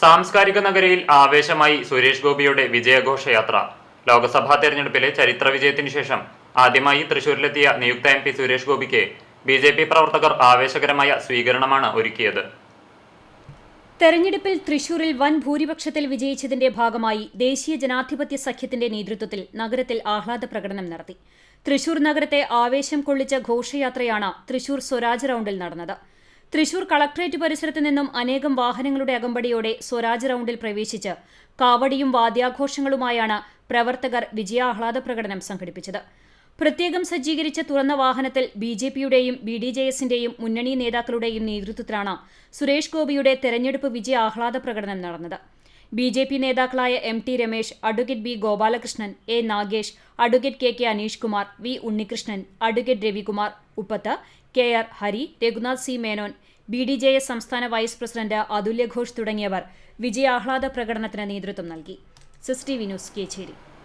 സാംസ്കാരിക നഗരിയിൽ ആവേശമായി സുരേഷ് ഗോപിയുടെ വിജയഘോഷയാത്ര. ലോക്സഭാ തെരഞ്ഞെടുപ്പിലെ ചരിത്ര വിജയത്തിനു ശേഷം ആദ്യമായി തൃശൂരിലെത്തിയ നിയുക്ത എം പി സുരേഷ് ഗോപിക്ക് ബി ജെ പി പ്രവർത്തകർ ആവേശകരമായ സ്വീകരണമാണ് ഒരുക്കിയത്. തെരഞ്ഞെടുപ്പിൽ തൃശൂരിൽ വൻ ഭൂരിപക്ഷത്തിൽ വിജയിച്ചതിന്റെ ഭാഗമായി ദേശീയ ജനാധിപത്യ സഖ്യത്തിന്റെ നേതൃത്വത്തിൽ നഗരത്തിൽ ആഹ്ലാദ പ്രകടനം നടത്തി. തൃശൂർ നഗരത്തെ ആവേശം കൊള്ളിച്ച ഘോഷയാത്രയാണ് തൃശൂർ സ്വരാജ് റൌണ്ടിൽ നടന്നത്. തൃശൂർ കളക്ട്രേറ്റ് പരിസരത്ത് നിന്നും അനേകം വാഹനങ്ങളുടെ അകമ്പടിയോടെ സ്വരാജ് റൌണ്ടിൽ പ്രവേശിച്ച് കാവടിയും വാദ്യാഘോഷങ്ങളുമായാണ് പ്രവർത്തകർ വിജയാഹ്ലാദ പ്രകടനം സംഘടിപ്പിച്ചത്. പ്രത്യേകം സജ്ജീകരിച്ച തുറന്ന വാഹനത്തിൽ ബി ജെ പിയുടെയും ബി ഡി ജെ എസിന്റെയും മുന്നണി നേതാക്കളുടെയും നേതൃത്വത്തിലാണ് സുരേഷ് ഗോപിയുടെ തെരഞ്ഞെടുപ്പ് വിജയ ആഹ്ലാദ പ്രകടനം നടന്നത്. ബി ജെ പി നേതാക്കളായ M T Ramesh advocate B Gopalakrishnan A Nagesh advocate K K Aneesh Kumar V Unnikrishnan advocate Ravikumar Uppath K R Hari Raghunath C Menon B D J S സംസ്ഥാന vice president Athulyaghosh തുടങ്ങിയവർ വിജയാഹ്ലാദ പ്രകടനത്തിന് നേതൃത്വം നൽകി. സിസ് T V news Kecheri.